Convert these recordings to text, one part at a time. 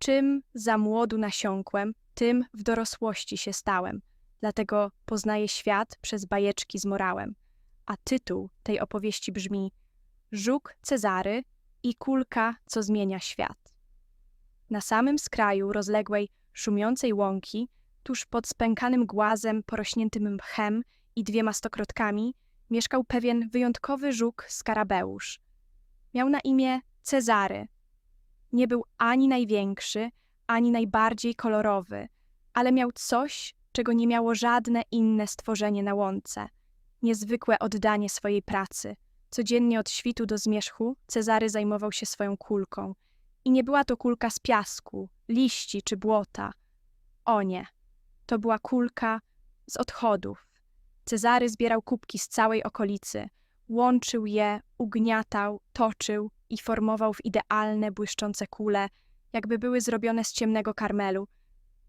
Czym za młodu nasiąkłem, tym w dorosłości się stałem. Dlatego poznaję świat przez bajeczki z morałem. A tytuł tej opowieści brzmi Żuk Cezary i kulka, co zmienia świat. Na samym skraju rozległej, szumiącej łąki, tuż pod spękanym głazem porośniętym mchem i dwiema stokrotkami, mieszkał pewien wyjątkowy żuk skarabeusz. Miał na imię Cezary. Nie był ani największy, ani najbardziej kolorowy, ale miał coś, czego nie miało żadne inne stworzenie na łące. Niezwykłe oddanie swojej pracy. Codziennie od świtu do zmierzchu Cezary zajmował się swoją kulką. I nie była to kulka z piasku, liści czy błota. O nie, to była kulka z odchodów. Cezary zbierał kubki z całej okolicy, łączył je, ugniatał, toczył i formował w idealne, błyszczące kule, jakby były zrobione z ciemnego karmelu,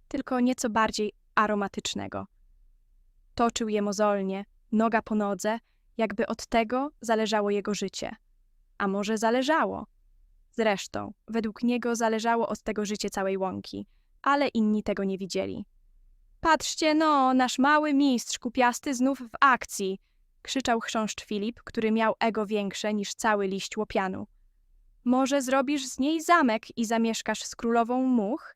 tylko nieco bardziej aromatycznego. Toczył je mozolnie, noga po nodze, jakby od tego zależało jego życie. A może zależało? Zresztą, według niego zależało od tego życie całej łąki, ale inni tego nie widzieli. Patrzcie no, nasz mały mistrz kupiasty znów w akcji! Krzyczał chrząszcz Filip, który miał ego większe niż cały liść łopianu. Może zrobisz z niej zamek i zamieszkasz z królową much?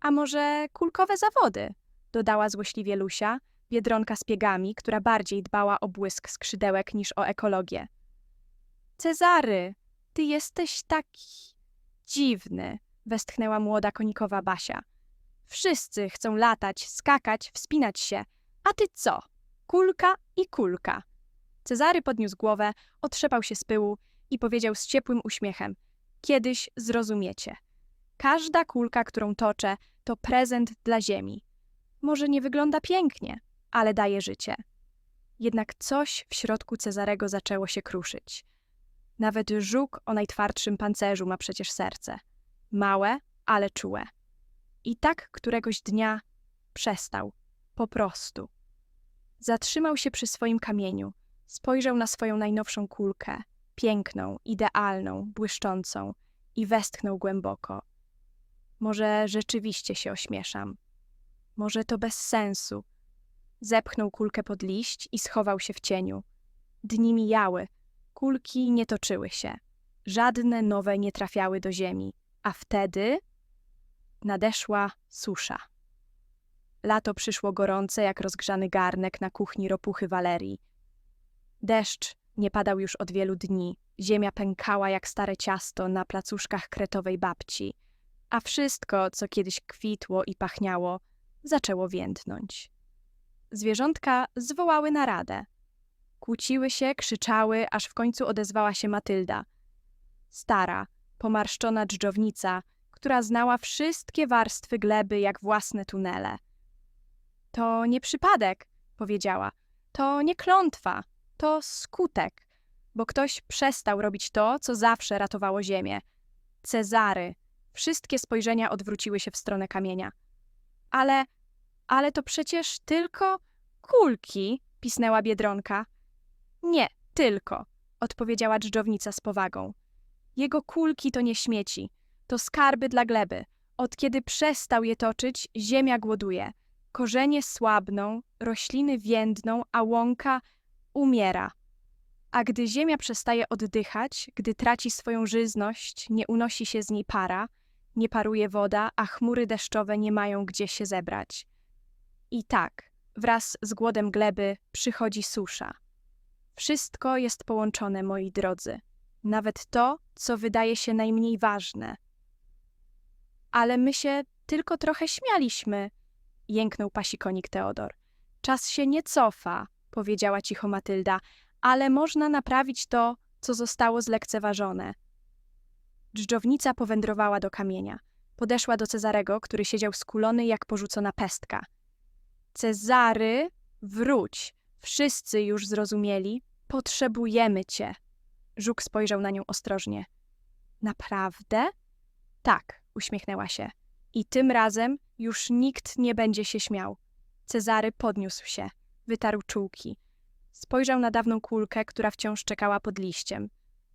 A może kulkowe zawody? dodała złośliwie Lusia, biedronka z piegami, która bardziej dbała o błysk skrzydełek niż o ekologię. Cezary, ty jesteś taki dziwny, westchnęła młoda konikowa Basia. Wszyscy chcą latać, skakać, wspinać się. A ty co? Kulka i kulka. Cezary podniósł głowę, otrzepał się z pyłu i powiedział z ciepłym uśmiechem: Kiedyś zrozumiecie. Każda kulka, którą toczę, to prezent dla ziemi. Może nie wygląda pięknie, ale daje życie. Jednak coś w środku Cezarego zaczęło się kruszyć. Nawet żuk o najtwardszym pancerzu ma przecież serce. Małe, ale czułe. I tak któregoś dnia przestał. Po prostu. Zatrzymał się przy swoim kamieniu, spojrzał na swoją najnowszą kulkę, piękną, idealną, błyszczącą i westchnął głęboko. Może rzeczywiście się ośmieszam. Może to bez sensu. Zepchnął kulkę pod liść i schował się w cieniu. Dni mijały, kulki nie toczyły się. Żadne nowe nie trafiały do ziemi, a wtedy nadeszła susza. Lato przyszło gorące jak rozgrzany garnek na kuchni ropuchy Walerii. Deszcz nie padał już od wielu dni, ziemia pękała jak stare ciasto na placuszkach kretowej babci, a wszystko, co kiedyś kwitło i pachniało, zaczęło więdnąć. Zwierzątka zwołały naradę. Kłóciły się, krzyczały, aż w końcu odezwała się Matylda. Stara, pomarszczona dżdżownica, która znała wszystkie warstwy gleby jak własne tunele. To nie przypadek, powiedziała. To nie klątwa, to skutek, bo ktoś przestał robić to, co zawsze ratowało ziemię. Cezary. Wszystkie spojrzenia odwróciły się w stronę kamienia. Ale, ale to przecież tylko kulki, pisnęła biedronka. Nie, tylko, odpowiedziała dżdżownica z powagą. Jego kulki to nie śmieci, to skarby dla gleby. Od kiedy przestał je toczyć, ziemia głoduje. Korzenie słabną, rośliny więdną, a łąka umiera. A gdy ziemia przestaje oddychać, gdy traci swoją żyzność, nie unosi się z niej para, nie paruje woda, a chmury deszczowe nie mają gdzie się zebrać. I tak, wraz z głodem gleby przychodzi susza. Wszystko jest połączone, moi drodzy. Nawet to, co wydaje się najmniej ważne. Ale my się tylko trochę śmialiśmy, jęknął pasikonik Teodor. Czas się nie cofa, powiedziała cicho Matylda, ale można naprawić to, co zostało zlekceważone. Dżdżownica powędrowała do kamienia. Podeszła do Cezarego, który siedział skulony jak porzucona pestka. Cezary, wróć! Wszyscy już zrozumieli. Potrzebujemy cię. Żuk spojrzał na nią ostrożnie. Naprawdę? Tak, uśmiechnęła się. I tym razem już nikt nie będzie się śmiał. Cezary podniósł się, wytarł czułki. Spojrzał na dawną kulkę, która wciąż czekała pod liściem.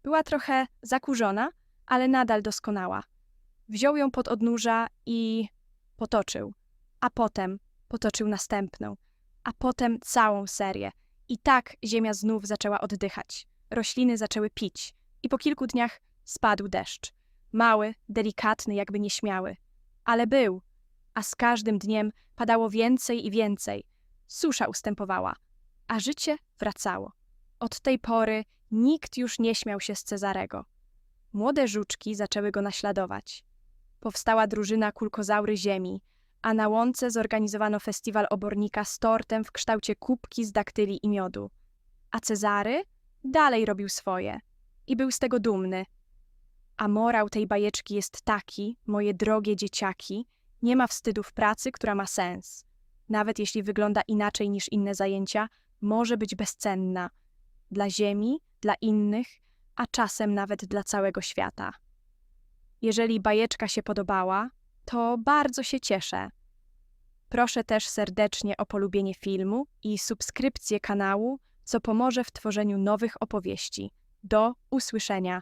Była trochę zakurzona, ale nadal doskonała. wziął ją pod odnóża i potoczył. A potem potoczył następną, a potem całą serię. I tak ziemia znów zaczęła oddychać. Rośliny zaczęły pić i po kilku dniach spadł deszcz. Mały, delikatny, jakby nieśmiały. Ale był, a z każdym dniem padało więcej i więcej. Susza ustępowała, a życie wracało. Od tej pory nikt już nie śmiał się z Cezarego. Młode żuczki zaczęły go naśladować. Powstała drużyna kulkozaury ziemi, a na łące zorganizowano festiwal obornika z tortem w kształcie kubki z daktyli i miodu. A Cezary dalej robił swoje i był z tego dumny. A morał tej bajeczki jest taki, moje drogie dzieciaki, nie ma wstydu w pracy, która ma sens. Nawet jeśli wygląda inaczej niż inne zajęcia, może być bezcenna. Dla ziemi, dla innych, a czasem nawet dla całego świata. Jeżeli bajeczka się podobała, to bardzo się cieszę. Proszę też serdecznie o polubienie filmu i subskrypcję kanału, co pomoże w tworzeniu nowych opowieści. Do usłyszenia.